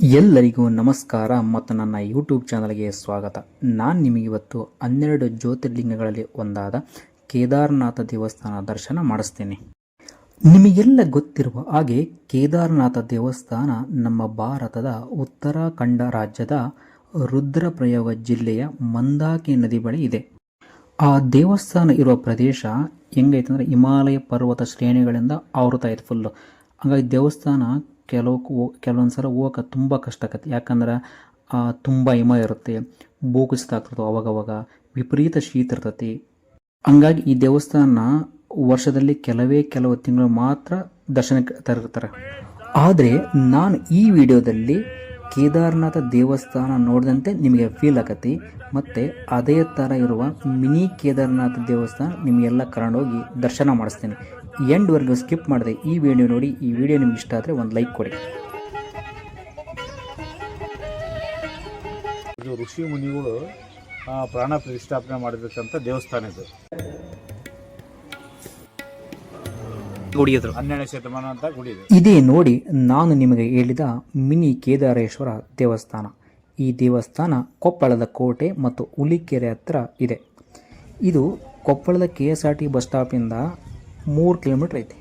ಎಲ್ಲರಿಗೂ ನಮಸ್ಕಾರ ಮತ್ತು ನನ್ನ ಯೂಟ್ಯೂಬ್ ಚಾನಲ್ಗೆ ಸ್ವಾಗತ. ನಾನು ನಿಮಗಿವತ್ತು ಹನ್ನೆರಡು ಜ್ಯೋತಿರ್ಲಿಂಗಗಳಲ್ಲಿ ಒಂದಾದ ಕೇದಾರನಾಥ ದೇವಸ್ಥಾನ ದರ್ಶನ ಮಾಡಿಸ್ತೀನಿ. ನಿಮಗೆಲ್ಲ ಗೊತ್ತಿರುವ ಹಾಗೆ ಕೇದಾರನಾಥ ದೇವಸ್ಥಾನ ನಮ್ಮ ಭಾರತದ ಉತ್ತರಾಖಂಡ ರಾಜ್ಯದ ರುದ್ರಪ್ರಯೋಗ ಜಿಲ್ಲೆಯ ಮಂದಾಕಿ ನದಿ ಬಳಿ ಇದೆ. ಆ ದೇವಸ್ಥಾನ ಇರುವ ಪ್ರದೇಶ ಹೆಂಗೈತೆ ಅಂದರೆ ಹಿಮಾಲಯ ಪರ್ವತ ಶ್ರೇಣಿಗಳಿಂದ ಆವೃತ ಇದೆ ಫುಲ್ಲು ಹಾಗಾಗಿ ದೇವಸ್ಥಾನ ಕೆಲವು ಕೆಲವೊಂದು ಸಲ ಹೋಗೋಕೆ ತುಂಬ ಕಷ್ಟ ಆಗತ್ತೆ ಯಾಕಂದ್ರೆ ತುಂಬ ಹಿಮ ಇರುತ್ತೆ ಭೂಕುಸಿತ ಆಗ್ತದೆ ಅವಾಗವಾಗ, ವಿಪರೀತ ಶೀತ ಇರ್ತತಿ. ಹಂಗಾಗಿ ಈ ದೇವಸ್ಥಾನ ವರ್ಷದಲ್ಲಿ ಕೆಲವೇ ಕೆಲವು ತಿಂಗಳು ಮಾತ್ರ ದರ್ಶನಕ್ಕೆ ತರಿರ್ತಾರೆ ಆದರೆ ನಾನು ಈ ವಿಡಿಯೋದಲ್ಲಿ ಕೇದಾರನಾಥ ದೇವಸ್ಥಾನ ನೋಡಿದಂತೆ ನಿಮಗೆ ಫೀಲ್ ಆಗತ್ತೆ. ಮತ್ತು ಅದೇ ಥರ ಇರುವ ಮಿನಿ ಕೇದಾರನಾಥ ದೇವಸ್ಥಾನ ನಿಮಗೆಲ್ಲ ಕರ್ಕೊಂಡೋಗಿ ದರ್ಶನ ಮಾಡಿಸ್ತೀನಿ. ಎಂಡ್ವರೆಗೂ ಸ್ಕಿಪ್ ಮಾಡಿದೆ. ಈ ವಿಡಿಯೋ ನೋಡಿ, ಈ ವಿಡಿಯೋ ನಿಮ್ಗೆ ಇಷ್ಟ ಆದರೆ ಒಂದು ಲೈಕ್ ಕೊಡಿ. ಋಷಿ ಮುನಿಗಳು ಪ್ರಾಣ ಪ್ರತಿಷ್ಠಾಪನೆ ಮಾಡಿರ್ತಕ್ಕಂಥ ದೇವಸ್ಥಾನ ಇದು. ಗುಡಿಯದ್ರು ಹನ್ನೆರಡನೇ ಶತಮಾನ ಅಂತ ಗುಡಿ ಇದೆ ಇದೇ ನೋಡಿ ನಾನು ನಿಮಗೆ ಹೇಳಿದ ಮಿನಿ ಕೇದಾರೇಶ್ವರ ದೇವಸ್ಥಾನ. ಈ ದೇವಸ್ಥಾನ ಕೊಪ್ಪಳದ ಕೋಟೆ ಮತ್ತು ಹುಲಿಕೆರೆ ಹತ್ರ ಇದೆ. ಇದು ಕೊಪ್ಪಳದ K S R T bus ಸ್ಟಾಪಿಂದ ಮೂರು ಕಿಲೋಮೀಟ್ರ್ ಐತೆ.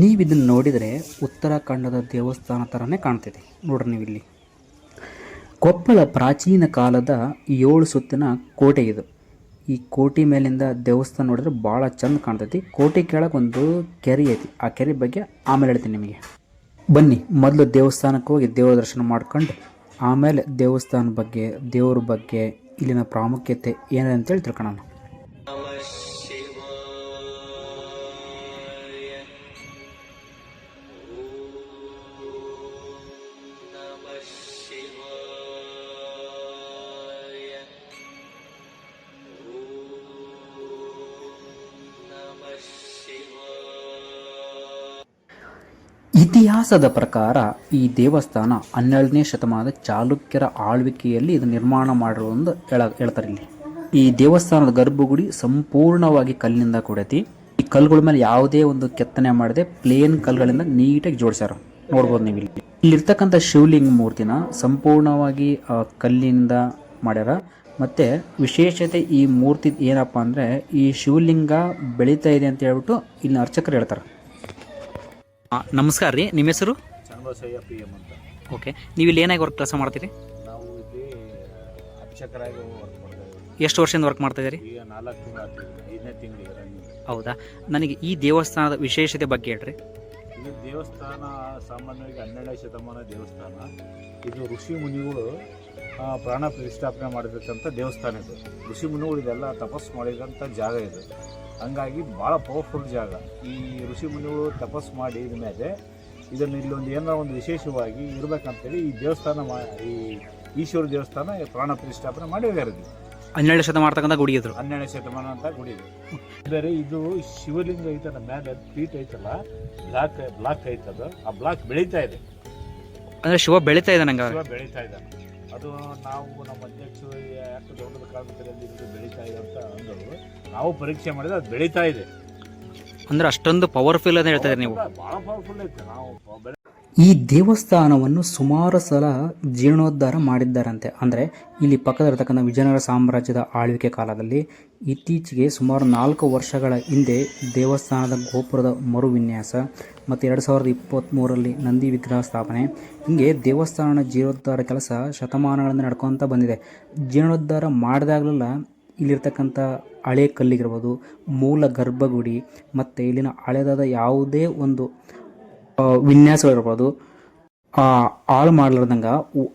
ನೀವು ಇದನ್ನು ನೋಡಿದರೆ ಉತ್ತರಾಖಂಡದ ದೇವಸ್ಥಾನ ಥರನೇ ಕಾಣ್ತಿದೆ. ನೋಡ್ರಿ ನೀವು ಇಲ್ಲಿ ಕೊಪ್ಪಳ ಪ್ರಾಚೀನ ಕಾಲದ ಏಳು ಸುತ್ತಿನ ಕೋಟೆ ಇದು. ಈ ಕೋಟಿ ಮೇಲಿಂದ ದೇವಸ್ಥಾನ ನೋಡಿದ್ರೆ ಭಾಳ ಚಂದ ಕಾಣ್ತೈತಿ. ಕೋಟಿ ಕೆಳಗೆ ಒಂದು ಕೆರೆ ಐತಿ. ಆ ಕೆರೆ ಬಗ್ಗೆ ಆಮೇಲೆ ಹೇಳ್ತೀನಿ ನಿಮಗೆ. ಬನ್ನಿ, ಮೊದಲು ದೇವಸ್ಥಾನಕ್ಕೆ ಹೋಗಿ ದೇವರ ದರ್ಶನ ಮಾಡ್ಕೊಂಡು, ಆಮೇಲೆ ದೇವಸ್ಥಾನ ಬಗ್ಗೆ, ದೇವ್ರ ಬಗ್ಗೆ ಇಲ್ಲಿನ ಪ್ರಾಮುಖ್ಯತೆ ಏನಿದೆ ಅಂತೇಳಿ ತಿಳ್ಕೊಳ್ಳೋಣ ಇತಿಹಾಸದ ಪ್ರಕಾರ ಈ ದೇವಸ್ಥಾನ ಹನ್ನೆರಡನೇ ಶತಮಾನದ ಚಾಲುಕ್ಯರ ಆಳ್ವಿಕೆಯಲ್ಲಿ ಇದು ನಿರ್ಮಾಣ ಮಾಡಿರುವುದು ಹೇಳ, ಹೇಳ್ತಾರೆ ಇಲ್ಲಿ. ಈ ದೇವಸ್ಥಾನದ ಗರ್ಭಗುಡಿ ಸಂಪೂರ್ಣವಾಗಿ ಕಲ್ಲಿನಿಂದ ಕೊಡತಿ. ಈ ಕಲ್ಲುಗಳ ಮೇಲೆ ಯಾವುದೇ ಒಂದು ಕೆತ್ತನೆ ಮಾಡದೆ ಪ್ಲೇನ್ ಕಲ್ಲುಗಳಿಂದ ನೀಟಾಗಿ ಜೋಡಿಸ್ಯಾರ. ನೋಡ್ಬೋದು ನೀವು ಇಲ್ಲಿ. ಇಲ್ಲಿರ್ತಕ್ಕಂಥ ಶಿವಲಿಂಗ ಮೂರ್ತಿನ ಸಂಪೂರ್ಣವಾಗಿ ಕಲ್ಲಿನಿಂದ ಮಾಡ್ಯಾರ. ಮತ್ತೆ ವಿಶೇಷತೆ ಈ ಮೂರ್ತಿ ಏನಪ್ಪ ಅಂದರೆ ಈ ಶಿವಲಿಂಗ ಬೆಳೀತಾ ಇದೆ ಅಂತ ಹೇಳ್ಬಿಟ್ಟು ಇಲ್ಲಿ ಅರ್ಚಕರು ಹೇಳ್ತಾರೆ. ನಮಸ್ಕಾರ ರೀ ನಿಮ್ಮ ಹೆಸರು? ಚನ್ನಬಸಯ್ಯ ಪಿ ಅಂತ. ಓಕೆ ನೀವು ಇಲ್ಲಿ ಏನಾಗಿ ವರ್ಕ್ ಕೆಲಸ ಮಾಡ್ತೀರಿ? ನಾವು ಇಲ್ಲಿ ಅರ್ಚಕರಾಗಿ ವರ್ಕ್ ಮಾಡ್ತಾ ಇದ್ದೀವಿ. ಎಷ್ಟು ವರ್ಷದಿಂದ ವರ್ಕ್ ಮಾಡ್ತಾ ಇದ್ದೀರಿ? ಈಗ ನಾಲ್ಕು ತಿಂಗಳು ಆಗ್ತಿದೆ ಐದನೇ ತಿಂಗಳಿಗೆ ರನ್ನಿಂಗ್ ಹೌದಾ? ನನಗೆ ಈ ದೇವಸ್ಥಾನದ ವಿಶೇಷತೆ ಬಗ್ಗೆ ಹೇಳ್ರಿ. ಇಲ್ಲಿ ದೇವಸ್ಥಾನ ಸಾಮಾನ್ಯವಾಗಿ ಹನ್ನೆರಡನೇ ಶತಮಾನ ದೇವಸ್ಥಾನ. ಇದು ಋಷಿ ಮುನಿಗಳು ಪ್ರಾಣ ಪ್ರತಿಷ್ಠಾಪನೆ ಮಾಡಿರ್ತಕ್ಕಂಥ ದೇವಸ್ಥಾನ ಇದು. ಋಷಿ ಮುನಿಗಳು ಇದೆಲ್ಲ ತಪಸ್ಸು ಮಾಡಿದಂಥ ಜಾಗ ಇದು. ಹಂಗಾಗಿ ಭಾಳ ಪವರ್ಫುಲ್ ಜಾಗ. ಈ ಋಷಿ ಮುನಿಗಳು ತಪಸ್ಸು ಮಾಡಿ ಮೇಲೆ ಇದನ್ನು ಇಲ್ಲೊಂದು ಏನೋ ಒಂದು ವಿಶೇಷವಾಗಿ ಇರಬೇಕಂತೇಳಿ ಈ ದೇವಸ್ಥಾನ ಮಾ ಈ ಈಶ್ವರ ದೇವಸ್ಥಾನ ಪ್ರಾಣ ಪ್ರತಿಷ್ಠಾಪನೆ ಮಾಡಿ ಹೋಗಿರೋದು ಹನ್ನೆರಡು ಶತಮಾನ ಗುಡಿ ಇದ್ರು. ಹನ್ನೆರಡು ಶತಮಾನ ಅಂತ ಗುಡಿ ಇದೆ. ಬೇರೆ ಇದು ಶಿವಲಿಂಗ ಐತಲ್ಲ ಮೇಲೆ ಪೀಠ ಐತಲ್ಲ ಬ್ಲಾಕ್ ಬ್ಲಾಕ್ ಐತದು ಆ ಬ್ಲಾಕ್ ಬೆಳೀತಾ ಇದೆ. ಅಂದ್ರೆ ಶಿವ ಬೆಳೀತಾ ಇದೆ ನಂಗೆ ಶಿವ ಬೆಳೀತಾ ಇದ್ದಾನೆ. ಅದು ನಾವು ನಮ್ಮ ಅಧ್ಯಕ್ಷರು ಯಾಕೆ ದೊಡ್ಡದ ಕಾಲದಲ್ಲಿ ಇದು ಬೆಳೀತಾ ಇದೆ ಅಂತ ಅಂದರು. ನಾವು ಪರೀಕ್ಷೆ ಮಾಡಿದ್ರೆ ಅದು ಬೆಳೀತಾ ಇದೆ. ಅಂದ್ರೆ ಅಷ್ಟೊಂದು ಪವರ್ಫುಲ್ ಅಂತ ಹೇಳ್ತಾ ಇದ್ದೀರಿ ನೀವು. ಭಾಳ ಪವರ್ಫುಲ್ ಐತೆ ನಾವು ಬೆಳೆ ಈ ದೇವಸ್ಥಾನವನ್ನು ಸುಮಾರು ಸಲ ಜೀರ್ಣೋದ್ಧಾರ ಮಾಡಿದ್ದಾರಂತೆ. ಅಂದರೆ ಇಲ್ಲಿ ಪಕ್ಕದಲ್ಲಿರ್ತಕ್ಕಂಥ ವಿಜಯನಗರ ಸಾಮ್ರಾಜ್ಯದ ಆಳ್ವಿಕೆ ಕಾಲದಲ್ಲಿ ಇತ್ತೀಚೆಗೆ ಸುಮಾರು ನಾಲ್ಕು ವರ್ಷಗಳ ಹಿಂದೆ ದೇವಸ್ಥಾನದ ಗೋಪುರದ ಮರುವಿನ್ಯಾಸ ಮತ್ತು ಎರಡು ಸಾವಿರದ ಇಪ್ಪತ್ತ್ಮೂರರಲ್ಲಿ ನಂದಿ ವಿಗ್ರಹ ಸ್ಥಾಪನೆ. ಹೀಗೆ ದೇವಸ್ಥಾನ ಜೀರ್ಣೋದ್ಧಾರ ಕೆಲಸ ಶತಮಾನಗಳಿಂದ ನಡ್ಕೊತ ಬಂದಿದೆ. ಜೀರ್ಣೋದ್ಧಾರ ಮಾಡಿದಾಗಲೆಲ್ಲ ಇಲ್ಲಿರ್ತಕ್ಕಂಥ ಹಳೆ ಕಲ್ಲಿಗಿರ್ಬೋದು, ಮೂಲ ಗರ್ಭಗುಡಿ ಮತ್ತು ಇಲ್ಲಿನ ಹಳೆದಾದ ಯಾವುದೇ ಒಂದು ವಿನ್ಯಾಸಗಳಿರ್ಬೋದು ಹಾಳು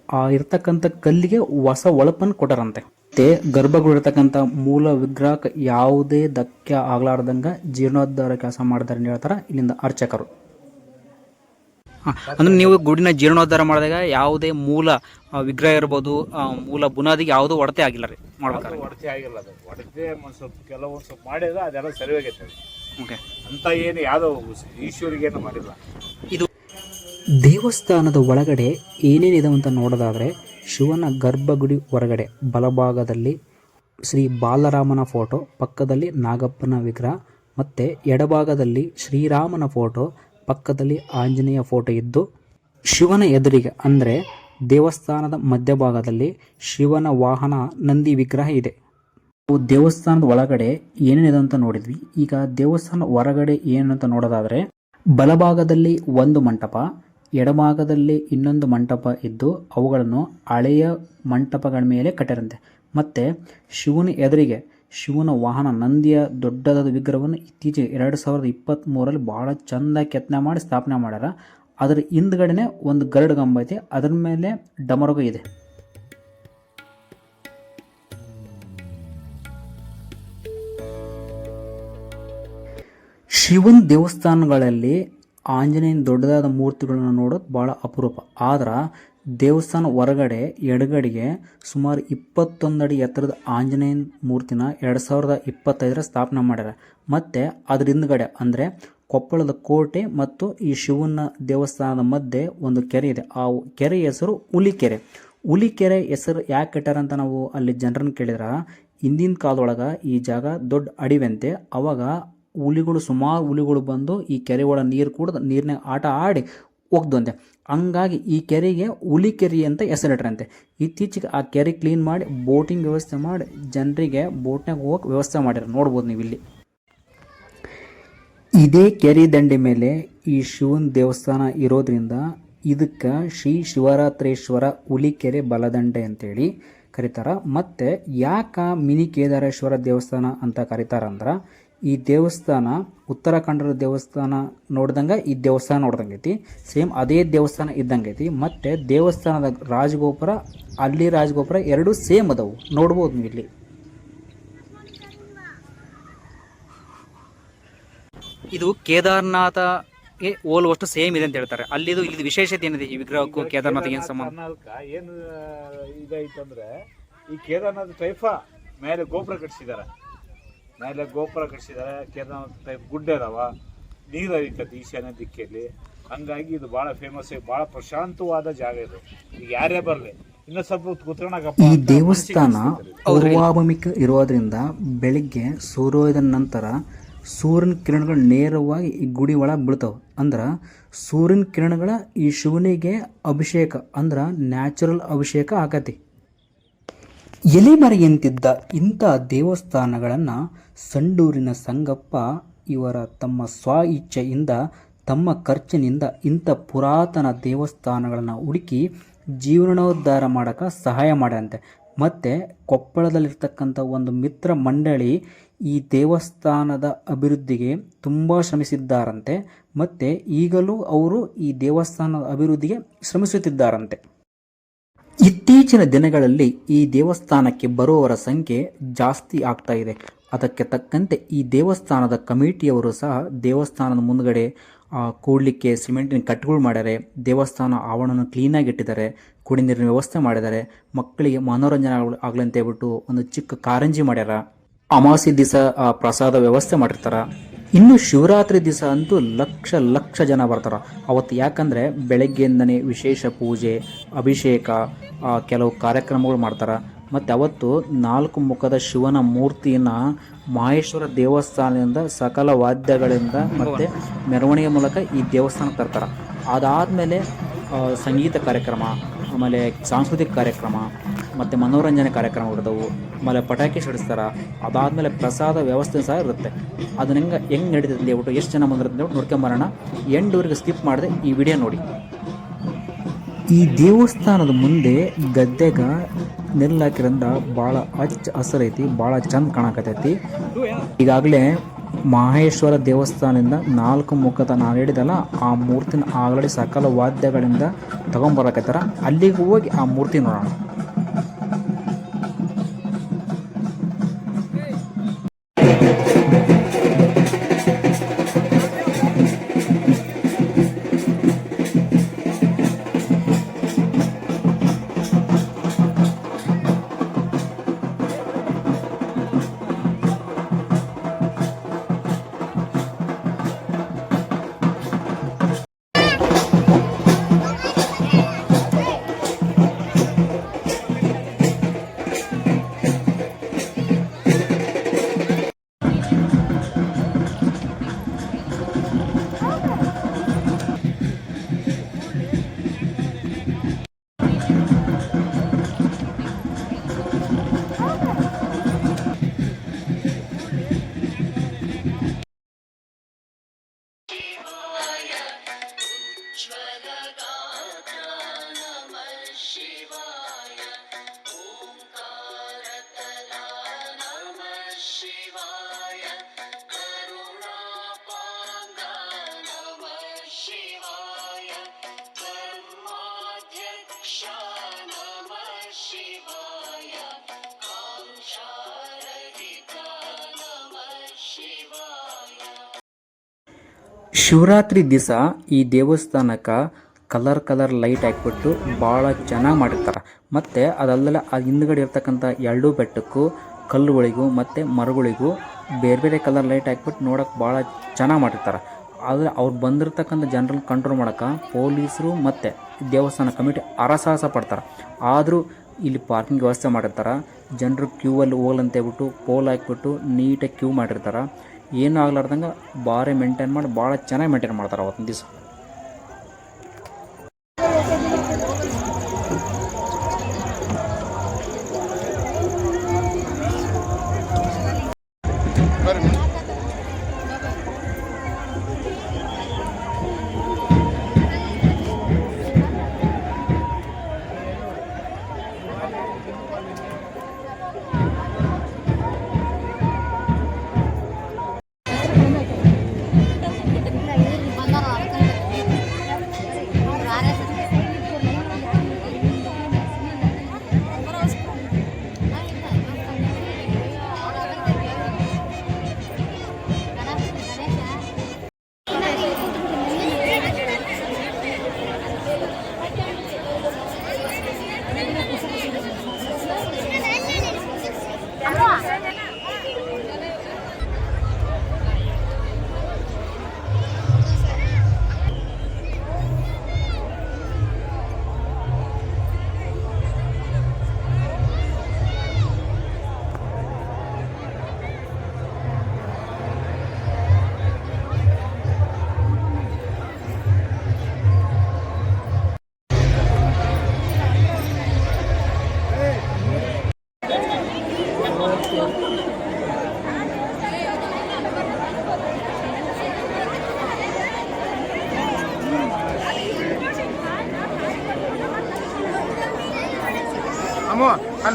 ಆ, ಇರ್ತಕ್ಕಂಥ ಕಲ್ಲಿಗೆ ಹೊಸ ಒಳಪನ್ನು ಕೊಟ್ಟಾರಂತೆ. ಮತ್ತೆ ಗರ್ಭಗುಡಿ ಇರ್ತಕ್ಕಂಥ ಮೂಲ ವಿಗ್ರಹಕ್ಕೆ ಯಾವುದೇ ಧಕ್ಕೆ ಆಗ್ಲಾರ್ದಂಗ ಜೀರ್ಣೋದ್ಧಾರ ಕೆಲಸ ಮಾಡಿದಾರೆ ಹೇಳ್ತಾರೆ ಇಲ್ಲಿಂದ ಅರ್ಚಕರು. ಅಂದ್ರೆ ನೀವು ಗುಡಿನ ಜೀರ್ಣೋದ್ಧಾರ ಮಾಡಿದಾಗ ಯಾವುದೇ ಮೂಲ ವಿಗ್ರಹ ಇರ್ಬೋದು ಮೂಲ ಬುನಾದಿಗೆ ಯಾವುದೂ ಒಡತೆ ಆಗಿಲ್ಲ ರೀ ಮಾಡ್ಬೇಕಾದ್ರೆ. ಒಡತೆ ಆಗಿಲ್ಲ ಅದು. ಒಡತೆ ಒಂದು ಸ್ವಲ್ಪ ಕೆಲವೊಂದು ಸ್ವಲ್ಪ ಮಾಡಿದ್ರೆ ಅದೆಲ್ಲ ಸರಿ ಹೋಗೈತೆ ಓಕೆ. ಅಂತ ಏನು ಯಾವುದೋ ಈಶ್ವರಿಗೇನು ಮಾಡಿಲ್ಲ. ಇದು ದೇವಸ್ಥಾನದ ಒಳಗಡೆ ಏನೇನಿದೆ ಅಂತ ನೋಡೋದಾದರೆ ಶಿವನ ಗರ್ಭಗುಡಿ ಹೊರಗಡೆ ಬಲಭಾಗದಲ್ಲಿ ಶ್ರೀ ಬಾಲರಾಮನ ಫೋಟೋ ಪಕ್ಕದಲ್ಲಿ ನಾಗಪ್ಪನ ವಿಗ್ರಹ ಮತ್ತು ಎಡಭಾಗದಲ್ಲಿ ಶ್ರೀರಾಮನ ಫೋಟೋ ಪಕ್ಕದಲ್ಲಿ ಆಂಜನೇಯ ಫೋಟೋ ಇದ್ದು, ಶಿವನ ಎದುರಿಗೆ, ಅಂದರೆ ದೇವಸ್ಥಾನದ ಮಧ್ಯಭಾಗದಲ್ಲಿ ಶಿವನ ವಾಹನ ನಂದಿ ವಿಗ್ರಹ ಇದೆ. ನಾವು ದೇವಸ್ಥಾನದ ಒಳಗಡೆ ಏನೇನಿದೆ ಅಂತ ನೋಡಿದ್ವಿ. ಈಗ ದೇವಸ್ಥಾನ ಹೊರಗಡೆ ಏನು ಅಂತ ನೋಡೋದಾದರೆ, ಬಲಭಾಗದಲ್ಲಿ ಒಂದು ಮಂಟಪ, ಎಡಭಾಗದಲ್ಲಿ ಇನ್ನೊಂದು ಮಂಟಪ ಇದ್ದು, ಅವುಗಳನ್ನು ಹಳೆಯ ಮಂಟಪಗಳ ಮೇಲೆ ಕಟ್ಟಿರಂತೆ. ಮತ್ತು ಶಿವನ ಎದುರಿಗೆ ಶಿವನ ವಾಹನ ನಂದಿಯ ದೊಡ್ಡದಾದ ವಿಗ್ರಹವನ್ನು ಇತ್ತೀಚೆಗೆ ಎರಡು ಸಾವಿರದ ಇಪ್ಪತ್ತ್ ಭಾಳ ಚಂದ ಕೆತ್ತನೆ ಮಾಡಿ ಸ್ಥಾಪನೆ ಮಾಡ್ಯಾರ. ಅದರ ಹಿಂದ್ಗಡೆನೆ ಒಂದು ಗರುಡ ಗಂಬ ಐತೆ. ಅದರ ಮೇಲೆ ಡಮರುಗ ಇದೆ. ಶಿವನ್ ದೇವಸ್ಥಾನಗಳಲ್ಲಿ ಆಂಜನೇಯನ ದೊಡ್ಡದಾದ ಮೂರ್ತಿಗಳನ್ನು ನೋಡೋದು ಭಾಳ ಅಪರೂಪ. ಆದ್ರೆ ದೇವಸ್ಥಾನ ಹೊರಗಡೆ ಎಡಗಡೆಗೆ ಸುಮಾರು ಇಪ್ಪತ್ತೊಂದು ಅಡಿ ಎತ್ತರದ ಆಂಜನೇಯನ ಮೂರ್ತಿನ ಎರಡು ಸಾವಿರದ ಇಪ್ಪತ್ತೈದರ ಸ್ಥಾಪನೆ ಮಾಡ್ಯಾರ. ಮತ್ತು ಅದ್ರ ಹಿಂದ್ಗಡೆ ಅಂದರೆ ಕೊಪ್ಪಳದ ಕೋಟೆ ಮತ್ತು ಈ ಶಿವನ ದೇವಸ್ಥಾನದ ಮಧ್ಯೆ ಒಂದು ಕೆರೆ ಇದೆ. ಆ ಕೆರೆ ಹೆಸರು ಹುಲಿಕೆರೆ. ಹುಲಿಕೆರೆ ಹೆಸರು ಯಾಕೆ ಕಟ್ಟಾರ ಅಂತ ನಾವು ಅಲ್ಲಿ ಜನರನ್ನು ಕೇಳಿದ್ರ. ಹಿಂದಿನ ಕಾಲದೊಳಗೆ ಈ ಜಾಗ ದೊಡ್ಡ ಅಡಿವೆಂತೆ ಅವಾಗ ಹುಲಿಗಳು ಸುಮಾರು ಹುಲಿಗಳು ಬಂದು ಈ ಕೆರೆ ಒಳಗೆ ನೀರು ಕುಡ್ದು ನೀರಿನಾಗ ಆಟ ಆಡಿ ಹೋಗ್ದಂತೆ ಹಂಗಾಗಿ ಈ ಕೆರೆಗೆ ಹುಲಿ ಕೆರೆ ಅಂತ ಹೆಸರಿಟ್ರಂತೆ. ಇತ್ತೀಚೆಗೆ ಆ ಕೆರೆ ಕ್ಲೀನ್ ಮಾಡಿ ಬೋಟಿಂಗ್ ವ್ಯವಸ್ಥೆ ಮಾಡಿ ಜನರಿಗೆ ಬೋಟ್ನಾಗ ಹೋಗಕ್ಕೆ ವ್ಯವಸ್ಥೆ ಮಾಡ್ಯಾರ ನೋಡ್ಬೋದು ನೀವು ಇಲ್ಲಿ ಇದೇ ಕೆರೆ ದಂಡೆ ಮೇಲೆ ಈ ಶಿವನ ದೇವಸ್ಥಾನ ಇರೋದ್ರಿಂದ ಇದಕ್ಕೆ ಶ್ರೀ ಶಿವರಾತ್ರೇಶ್ವರ ಹುಲಿಕೆರೆ ಬಲದಂಡೆ ಅಂತೇಳಿ ಕರೀತಾರೆ. ಮತ್ತು ಯಾಕೆ ಮಿನಿ ಕೇದಾರೇಶ್ವರ ದೇವಸ್ಥಾನ ಅಂತ ಕರೀತಾರಂದ್ರೆ ಈ ದೇವಸ್ಥಾನ, ಉತ್ತರಾಖಂಡದ ದೇವಸ್ಥಾನ ನೋಡ್ದಂಗೆ, ಈ ದೇವಸ್ಥಾನ ನೋಡ್ದಂಗೆ ಐತಿ ಸೇಮ್ ಅದೇ ದೇವಸ್ಥಾನ ಇದ್ದಂಗೆ ಐತಿ ಮತ್ತು ದೇವಸ್ಥಾನದ ರಾಜಗೋಪುರ, ಅಲ್ಲಿ ರಾಜಗೋಪುರ ಎರಡು ಸೇಮ್ ಅದಾವು. ನೋಡ್ಬೋದು ನೀವು ಇಲ್ಲಿ. ಇದು ಕೇದಾರನಾಥಗೆ ಹೋಲುವಷ್ಟು ಸೇಮ್ ಇದೆ ಅಂತ ಹೇಳ್ತಾರೆ. ಅಲ್ಲಿದು ಇಲ್ಲಿ ವಿಶೇಷತೆ ಏನಿದೆ ಈ ವಿಗ್ರಹಕ್ಕೂ ಕೇದಾರ್ನಾಥ್ಗೆ ಏನು ಸಂಬಂಧ? ಏನು ಇದಾಯ್ತು ಅಂದ್ರೆ ಈ ಕೇದಾರನಾಥ ಟೈಫಾ ಮೇಲೆ ಗೋಪುರ ಕಟ್ಸಿದಾರೆ ಮೇಲೆ ಗೋಪುರ ಕಟ್ಟಿಸಿದ್ದಾರೆ ಕೇದಾರ್ನಾಥ್ ಟೈಪ್ ಗುಡ್ಡ ಇದಾವ ನೀರು ಹರಿತದೆ ಈಶಾನ್ಯ ದಿಕ್ಕಿಯಲ್ಲಿ ಹಂಗಾಗಿ ಇದು ಭಾಳ ಫೇಮಸ್ ಭಾಳ ಪ್ರಶಾಂತವಾದ ಜಾಗ ಇದು. ಈಗ ಯಾರೇ ಬರಲಿ ಇನ್ನು ಸ್ವಲ್ಪ ಈ ದೇವಸ್ಥಾನ. ಪೂರ್ವಾಭಿಮುಖ ಇರೋದ್ರಿಂದ ಬೆಳಿಗ್ಗೆ ಸೂರ್ಯೋದಯದ ನಂತರ ಸೂರ್ಯನ ಕಿರಣಗಳು ನೇರವಾಗಿ ಈ ಗುಡಿ ಒಳಗೆ ಬೀಳ್ತಾವೆ. ಅಂದ್ರೆ ಸೂರ್ಯನ ಕಿರಣಗಳ ಈ ಶಿವನಿಗೆ ಅಭಿಷೇಕ ಅಂದ್ರೆ ನ್ಯಾಚುರಲ್ ಅಭಿಷೇಕ ಆಗತಿ ಎಲೆಮರೆಯಂತಿದ್ದ ಇಂಥ ದೇವಸ್ಥಾನಗಳನ್ನು ಸಂಡೂರಿನ ಸಂಗಪ್ಪ ಇವರ ತಮ್ಮ ಸ್ವ ಇಚ್ಛೆಯಿಂದ ತಮ್ಮ ಖರ್ಚಿನಿಂದ ಇಂಥ ಪುರಾತನ ದೇವಸ್ಥಾನಗಳನ್ನು ಹುಡುಕಿ ಜೀವನೋದ್ಧಾರ ಮಾಡೋಕ್ಕೆ ಸಹಾಯ ಮಾಡಂತೆ ಮತ್ತು ಕೊಪ್ಪಳದಲ್ಲಿರ್ತಕ್ಕಂಥ ಒಂದು ಮಿತ್ರ ಮಂಡಳಿ ಈ ದೇವಸ್ಥಾನದ ಅಭಿವೃದ್ಧಿಗೆ ತುಂಬ ಶ್ರಮಿಸಿದ್ದಾರಂತೆ. ಮತ್ತು ಈಗಲೂ ಅವರು ಈ ದೇವಸ್ಥಾನದ ಅಭಿವೃದ್ಧಿಗೆ ಶ್ರಮಿಸುತ್ತಿದ್ದಾರಂತೆ. ಇತ್ತೀಚಿನ ದಿನಗಳಲ್ಲಿ ಈ ದೇವಸ್ಥಾನಕ್ಕೆ ಬರುವವರ ಸಂಖ್ಯೆ ಜಾಸ್ತಿ ಆಗ್ತಾ ಇದೆ. ಅದಕ್ಕೆ ತಕ್ಕಂತೆ ಈ ದೇವಸ್ಥಾನದ ಕಮಿಟಿಯವರು ಸಹ ದೇವಸ್ಥಾನದ ಮುಂದ್ಗಡೆ ಕೂಡಲಿಕ್ಕೆ ಸಿಮೆಂಟಿನ ಕಟ್ಗಳು ಮಾಡ್ಯಾರೆ ದೇವಸ್ಥಾನ ಆವರಣವನ್ನು ಕ್ಲೀನಾಗಿ ಇಟ್ಟಿದ್ದಾರೆ. ಕುಡಿ ನೀರಿನ ವ್ಯವಸ್ಥೆ ಮಾಡಿದ್ದಾರೆ. ಮಕ್ಕಳಿಗೆ ಮನೋರಂಜನೆ ಆಗ್ಲಿ- ಆಗ್ಲಿ ಅಂತ ಹೇಳ್ಬಿಟ್ಟು ಒಂದು ಚಿಕ್ಕ ಕಾರಂಜಿ ಮಾಡ್ಯಾರ. ಅಮಾವಾಸ್ಯ ದಿವಸ ಪ್ರಸಾದ ವ್ಯವಸ್ಥೆ ಮಾಡಿರ್ತಾರ. ಇನ್ನು ಶಿವರಾತ್ರಿ ದಿವಸ ಅಂತೂ ಲಕ್ಷ ಲಕ್ಷ ಜನ ಬರ್ತಾರೆ. ಅವತ್ತು ಯಾಕಂದರೆ ಬೆಳಗ್ಗೆಯಿಂದನೇ ವಿಶೇಷ ಪೂಜೆ, ಅಭಿಷೇಕ ಕೆಲವು ಕಾರ್ಯಕ್ರಮಗಳು ಮಾಡ್ತಾರೆ. ಮತ್ತು ಅವತ್ತು ನಾಲ್ಕು ಮುಖದ ಶಿವನ ಮೂರ್ತಿಯನ್ನು ಮಹೇಶ್ವರ ದೇವಸ್ಥಾನದಿಂದ ಸಕಲ ವಾದ್ಯಗಳಿಂದ ಮತ್ತು ಮೆರವಣಿಗೆ ಮೂಲಕ ಈ ದೇವಸ್ಥಾನಕ್ಕೆ ತರ್ತಾರೆ. ಅದಾದಮೇಲೆ ಸಂಗೀತ ಕಾರ್ಯಕ್ರಮ, ಆಮೇಲೆ ಸಾಂಸ್ಕೃತಿಕ ಕಾರ್ಯಕ್ರಮ ಮತ್ತು ಮನೋರಂಜನೆ ಕಾರ್ಯಕ್ರಮ ಕಾರ್ಯಕ್ರಮಗಳಿರ್ತಾವು ಆಮೇಲೆ ಪಟಾಕಿ ಸಿಡಿಸ್ತಾರೆ. ಅದಾದಮೇಲೆ ಪ್ರಸಾದ ವ್ಯವಸ್ಥೆ ಸಹ ಇರುತ್ತೆ. ಅದನ್ನ ಹೆಂಗೆ ಹೆಂಗೆ ನಡೀತದೆ ಹೇಳ್ಬಿಟ್ಟು ಎಷ್ಟು ಜನ ಬಂದಿರುತ್ತೆ ನೋಡ್ಕೊಂಬರೋಣ ಎಂಡೂರಿಗೆ ಸ್ಕಿಪ್ ಮಾಡಿದೆ ಈ ವಿಡಿಯೋ ನೋಡಿ. ಈ ದೇವಸ್ಥಾನದ ಮುಂದೆ ಗದ್ದೆಗ ನೆಲ್ಲಾಕಿರಂದ ಭಾಳ ಹಚ್ಚ ಹಸರೈತಿ ಭಾಳ ಚಂದ ಕಾಣಕತೈತಿ ಈಗಾಗಲೇ ಮಹೇಶ್ವರ ದೇವಸ್ಥಾನದಿಂದ ನಾಲ್ಕು ಮುಖದ ನಾನು ಹೇಳಿದಲ್ಲ, ಆ ಮೂರ್ತಿನ ಆಲ್ರೆಡಿ ಸಕಲ ವಾದ್ಯಗಳಿಂದ ತಗೊಂಬರಕತ್ತಾರ ಅಲ್ಲಿಗೆ ಹೋಗಿ ಆ ಮೂರ್ತಿ ನೋಡೋಣ. ಶಿವರಾತ್ರಿ ದಿವಸ ಈ ದೇವಸ್ಥಾನಕ್ಕೆ ಕಲರ್ ಕಲರ್ ಲೈಟ್ ಹಾಕ್ಬಿಟ್ಟು ಭಾಳ ಚೆನ್ನಾಗಿ ಮಾಡಿರ್ತಾರೆ. ಮತ್ತು ಅದಲ್ಲದೆ ಆ ಹಿಂದ್ಗಡೆ ಇರ್ತಕ್ಕಂಥ ಎರಡು ಬೆಟ್ಟಕ್ಕೂ, ಕಲ್ಲುಗಳಿಗೂ ಮತ್ತು ಮರಗಳಿಗೂ ಬೇರೆ ಬೇರೆ ಕಲರ್ ಲೈಟ್ ಹಾಕ್ಬಿಟ್ಟು ನೋಡೋಕೆ ಭಾಳ ಚೆನ್ನಾಗಿ ಮಾಡಿರ್ತಾರೆ. ಆದರೆ ಅವ್ರು ಬಂದಿರತಕ್ಕಂಥ ಜನರನ್ನ ಕಂಟ್ರೋಲ್ ಮಾಡೋಕೆ ಪೊಲೀಸರು ಮತ್ತು ದೇವಸ್ಥಾನ ಕಮಿಟಿ ಹರಸಾಹಸ ಪಡ್ತಾರೆ. ಆದರೂ ಇಲ್ಲಿ ಪಾರ್ಕಿಂಗ್ ವ್ಯವಸ್ಥೆ ಮಾಡಿರ್ತಾರೆ. ಜನರು ಕ್ಯೂ ಅಲ್ಲಿ ಹೋಗಲಂತ ಹೇಳ್ಬಿಟ್ಟು ಪೋಲ್ ಹಾಕ್ಬಿಟ್ಟು ನೀಟಾಗಿ ಕ್ಯೂ ಮಾಡಿರ್ತಾರೆ. ಏನೂ ಆಗ್ಲಾರ್ದಂಗೆ ಭಾರಿ ಮೇಂಟೈನ್ ಮಾಡಿ ಭಾಳ ಚೆನ್ನಾಗಿ ಮೇಂಟೈನ್ ಮಾಡ್ತಾರೆ ಅವತ್ತಿನ ದಿವಸ. Yeah, yeah, yeah.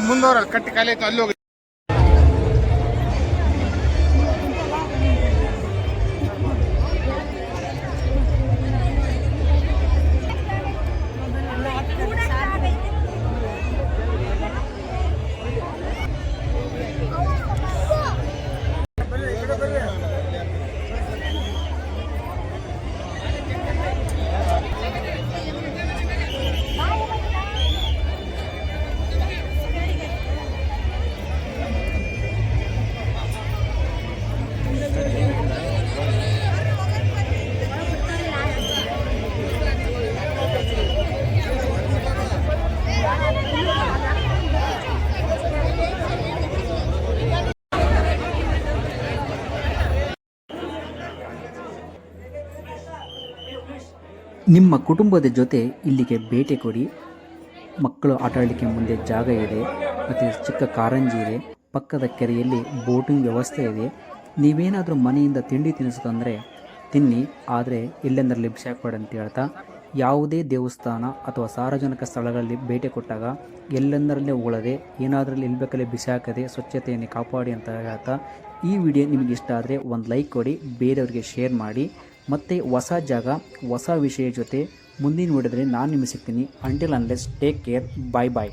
ಅಲ್ಲಿ ಮುಂದವ್ರ ಕಟ್ಟಿ ಖಾಲಿ ಆಯ್ತು ಅಲ್ಲಿ ನಿಮ್ಮ ಕುಟುಂಬದ ಜೊತೆ ಇಲ್ಲಿಗೆ ಭೇಟಿ ಕೊಡಿ. ಮಕ್ಕಳು ಆಟ ಆಡಲಿಕ್ಕೆ ಮುಂದೆ ಜಾಗ ಇದೆ. ಮತ್ತು ಚಿಕ್ಕ ಕಾರಂಜಿ ಇದೆ. ಪಕ್ಕದ ಕೆರೆಯಲ್ಲಿ ಬೋಟಿಂಗ್ ವ್ಯವಸ್ಥೆ ಇದೆ. ನೀವೇನಾದರೂ ಮನೆಯಿಂದ ತಿಂಡಿ ತಿನಿಸು ತಂದರೆ ತಿನ್ನಿ. ಆದರೆ ಎಲ್ಲೆಂದರಲ್ಲಿ ಬಿಸಿ ಹಾಕ್ಬೇಡಿ ಅಂತ ಹೇಳ್ತಾ, ಯಾವುದೇ ದೇವಸ್ಥಾನ ಅಥವಾ ಸಾರ್ವಜನಿಕ ಸ್ಥಳಗಳಲ್ಲಿ ಭೇಟಿ ಕೊಟ್ಟಾಗ ಎಲ್ಲೆಂದರಲ್ಲೇ ಉಗಳದೆ ಏನಾದರಲ್ಲಿ ಇಲ್ಬೇಕಲ್ಲೇ ಬಿಸಿ ಹಾಕದೆ ಸ್ವಚ್ಛತೆಯನ್ನು ಕಾಪಾಡಿ ಅಂತ ಹೇಳ್ತಾ, ಈ ವಿಡಿಯೋ ನಿಮಗೆ ಇಷ್ಟ ಆದರೆ ಒಂದು ಲೈಕ್ ಕೊಡಿ, ಬೇರೆಯವರಿಗೆ ಶೇರ್ ಮಾಡಿ. ಮತ್ತು ಹೊಸ ಜಾಗ, ಹೊಸ ವಿಷಯ ಜೊತೆ ಮುಂದಿನ ವಿಡಿಯೋದಲ್ಲಿ ನಾನು ನಿಮಗೆ ಸಿಗ್ತೀನಿ. Until unless take care bye bye